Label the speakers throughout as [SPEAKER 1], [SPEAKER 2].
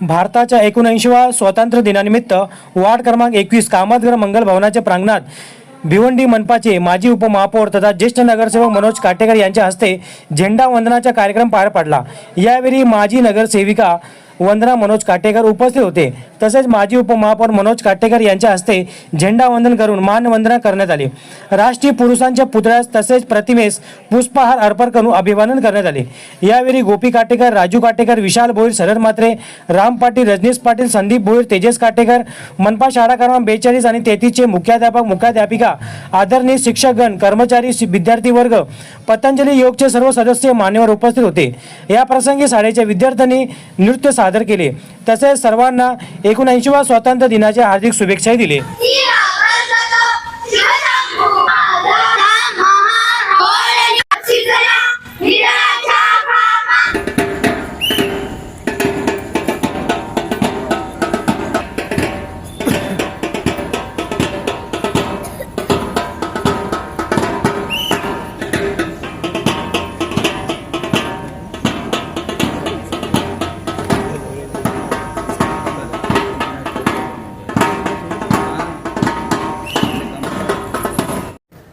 [SPEAKER 1] भारताच्या एकोणऐंशीवा स्वातंत्र्य दिनानिमित्त वार्ड क्रमांक एकवीस कामतगर मंगल भवनाच्या प्रांगणात भिवंडी मनपाचे माजी उपमहापौर तथा ज्येष्ठ नगरसेवक मनोज काटेकर यांच्या हस्ते झेंडा वंदनाचा कार्यक्रम पार पडला. यावेळी माजी नगरसेविका वंदना मनोज काटेकर उपस्थित होते. तसेच माजी उपमहापौर मनोज काटेकर यांच्या हस्ते झेंडा वंदन करून मानवंदना करण्यात आली. राष्ट्रीय पुरुषांच्या पुतळ्यास तसेच प्रतिमेस पुष्पहार अर्पण करून अभिवादन करण्यात आले. यावेळी गोपी काटेकर राजू काटेकर विशाल भोईर शरद मात्रे राम पाटील रजनीश पाटील संदीप भोईर तेजस काटेकर मनपा शाळा क्रमांक बेचाळीस आणि तेहतीसचे मुख्याध्यापक मुख्याध्यापिका आदरणीय शिक्षकगण कर्मचारी विद्यार्थी वर्ग पतंजली योगचे सर्व सदस्य मान्यवर उपस्थित होते. या प्रसंगी शाळेच्या विद्यार्थ्यांनी नृत्य सादर केले. तसेच सर्वांना एकोणऐंशीवा स्वातंत्र्य दिनाच्या हार्दिक शुभेच्छाही दिले.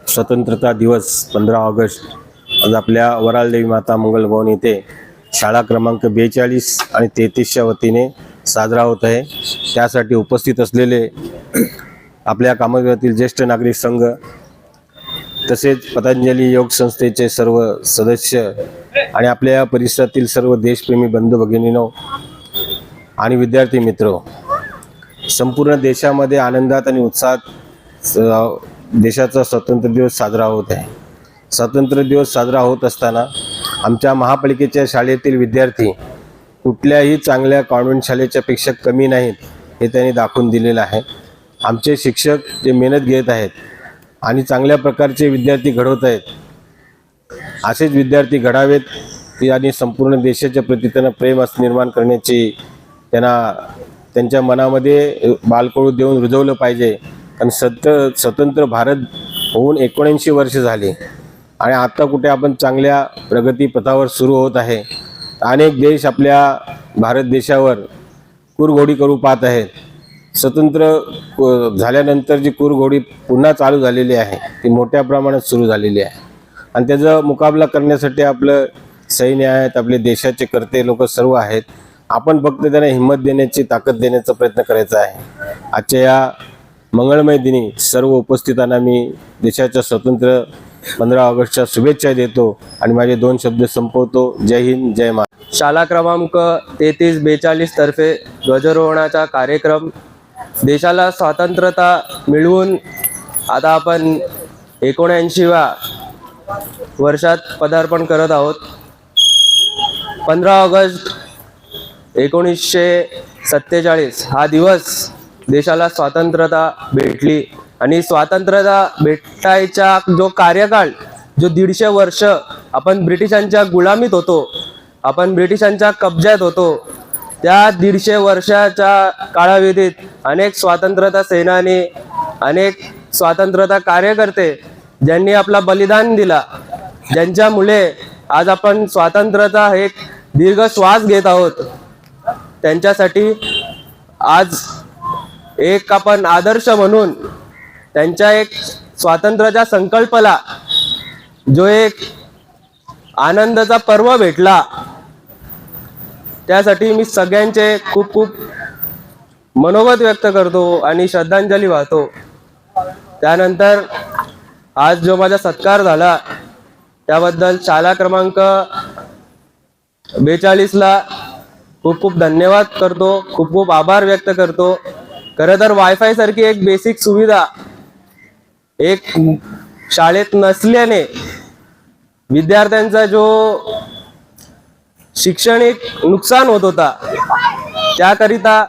[SPEAKER 2] स्वतंत्रता दिवस पंधरा ऑगस्ट. आज आपल्या वरालदेवी माता मंगलभवन येथे शाळा क्रमांक बेचाळीस आणि तेहतीसच्या वतीने साजरा होत आहे. त्यासाठी उपस्थित असलेले आपल्या कामगारातील ज्येष्ठ नागरिक संघ तसेच पतंजली योग संस्थेचे सर्व सदस्य आणि आपल्या परिसरातील सर्व देशप्रेमी बंधू भगिनीनो आणि विद्यार्थी मित्र संपूर्ण देशामध्ये आनंदात आणि उत्साहात स- देशाचा स्वातंत्र्य दिवस साजरा होत आहे. स्वातंत्र्य दिवस साजरा होत असताना आमच्या महापालिकेच्या शाळेतील विद्यार्थी कुठल्याही चांगल्या कॉन्व्हेंट शाळेच्या पेक्षा कमी नाहीत हे त्यांनी दाखवून दिलेलं आहे. आमचे शिक्षक जे मेहनत घेत आहेत आणि चांगल्या प्रकारचे विद्यार्थी घडवत आहेत असेच विद्यार्थी घडावेत आणि संपूर्ण देशाच्या प्रती त्यांना प्रेम असं निर्माण करण्याची त्यांना त्यांच्या मनामध्ये बालकळू देऊन रुजवलं पाहिजे. कारण सत स्वतंत्र भारत होऊन एकोणऐंशी वर्ष झाली. आणि आत्ता कुठे आपण चांगल्या प्रगतीपथावर सुरू होत आहे. अनेक देश आपल्या भारत देशावर कुरघोडी करू पाहत आहेत. स्वतंत्र झाल्यानंतर जी कुरघोडी पुन्हा चालू झालेली आहे ती मोठ्या प्रमाणात सुरू झालेली आहे. आणि त्याचा मुकाबला करण्यासाठी आपलं सैन्य आहेत आपले देशाचे कर्ते लोक सर्व आहेत. आपण फक्त त्यांना हिंमत देण्याची ताकद देण्याचा प्रयत्न करायचा आहे. आजच्या या मंगळमय दिनी सर्व उपस्थितांना मी देशाच्या स्वतंत्र पंधरा ऑगस्टच्या शुभेच्छा देतो आणि माझे दोन शब्द संपवतो. जय हिंद जय मा
[SPEAKER 3] शाला क्रमांक तेहतीस बेचाळीस तर्फे ध्वजारोहणाचा कार्यक्रम. देशाला स्वातंत्र्यता मिळवून आता आपण एकोणऐंशीव्या वर्षात पदार्पण करत आहोत. पंधरा ऑगस्ट एकोणीसशे सत्तेचाळीस हा दिवस देशाला स्वातंत्र्यता भेटली. आणि स्वातंत्र्यता भेटायचा जो कार्यकाळ जो दीडशे वर्ष आपण ब्रिटिशांच्या गुलामीत होतो आपण ब्रिटिशांच्या कब्ज्यात होतो त्या दीडशे वर्षाच्या काळाविधीत अनेक स्वातंत्र्यता सेनानी अनेक स्वातंत्र्यता कार्यकर्ते ज्यांनी आपला बलिदान दिला ज्यांच्यामुळे आज आपण स्वातंत्र्याचा एक दीर्घ श्वास घेत आहोत. त्यांच्यासाठी आज एक आपण आदर्श म्हणून त्यांच्या एक स्वातंत्र्याच्या संकल्पला जो एक आनंदाचा पर्व भेटला त्यासाठी मी सगळ्यांचे खूप खूप मनोगत व्यक्त करतो आणि श्रद्धांजली वाहतो. त्यानंतर आज जो माझा सत्कार झाला त्याबद्दल शाळा क्रमांक बेचाळीसला खूप खूप धन्यवाद करतो खूप खूप आभार व्यक्त करतो. खरं तर वायफाय सारखी एक बेसिक सुविधा एक शाळेत नसल्याने विद्यार्थ्यांचा जो शैक्षणिक नुकसान होत होता त्याकरिता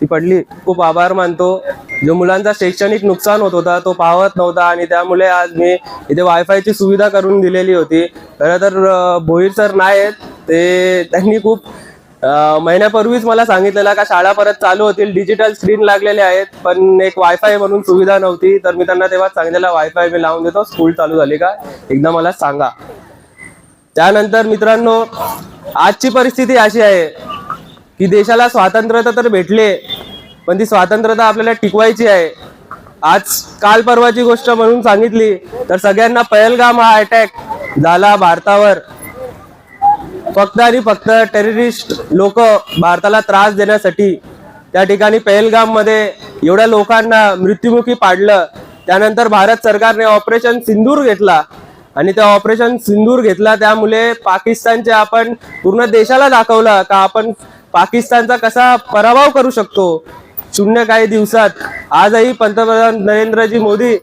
[SPEAKER 3] ती पडली. खूप आभार मानतो. जो मुलांचा शैक्षणिक नुकसान होत होता तो पावत नव्हता आणि त्यामुळे आज मी इथे वायफायची सुविधा करून दिलेली होती. खरं तर भोईर सर नाही ते त्यांनी खूप महिन्यापूर्वीच मला सांगितलेलं का शाळा परत चालू होतील. डिजिटल स्क्रीन लागलेले आहेत पण एक वायफाय म्हणून सुविधा नव्हती. तर मी त्यांना तेव्हा सांगितलेला वायफाय मी लावून देतो. स्कूल चालू झाली का? एकदा मला सांगा. त्यानंतर मित्रांनो आजची परिस्थिती अशी आहे की देशाला स्वातंत्र्यता तर भेटले पण ती स्वातंत्र्यता आपल्याला टिकवायची आहे. आज काल परवाची गोष्ट म्हणून सांगितली तर सगळ्यांना पहलगाम हा अटॅक झाला भारतावर. फक्त आणि फक्त टेररिस्ट लोक भारताला त्रास देण्यासाठी त्या ठिकाणी पहलगाममध्ये एवढ्या लोकांना मृत्युमुखी पाडलं. त्यानंतर भारत सरकारने ऑपरेशन सिंदूर घेतला. आणि त्या ऑपरेशन सिंदूर घेतला त्यामुळे पाकिस्तानचे आपण पूर्ण देशाला दाखवलं का आपण पाकिस्तानचा कसा पराभव करू शकतो? शून्य काही दिवसात आजही पंतप्रधान नरेंद्रजी मोदी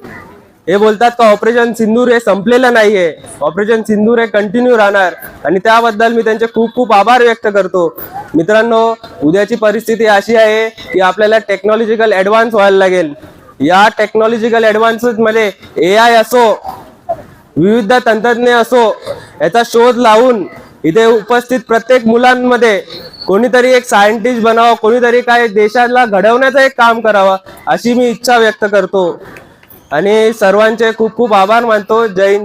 [SPEAKER 3] हे बोलतात का ऑपरेशन सिंदूर हे संपलेलं नाहीये. ऑपरेशन सिंदूर हे कंटिन्यू राहणार. आणि त्याबद्दल मी त्यांचे खूप खूप आभार व्यक्त करतो. मित्रांनो उद्याची परिस्थिती अशी आहे की आपल्याला टेक्नॉलॉजिकल ऍडव्हान्स व्हायला लागेल. या टेक्नॉलॉजिकल ऍडव्हान्सेस मध्ये ए आय असो विविध तंत्रज्ञ असो याचा शोध लावून इथे उपस्थित प्रत्येक मुलांमध्ये कोणीतरी एक सायंटिस्ट बनावं कोणीतरी काय देशाला घडवण्याचं एक काम करावं अशी मी इच्छा व्यक्त करतो. आणि सर्वांचे खूप खूप आभार मानतो. जय हिंद.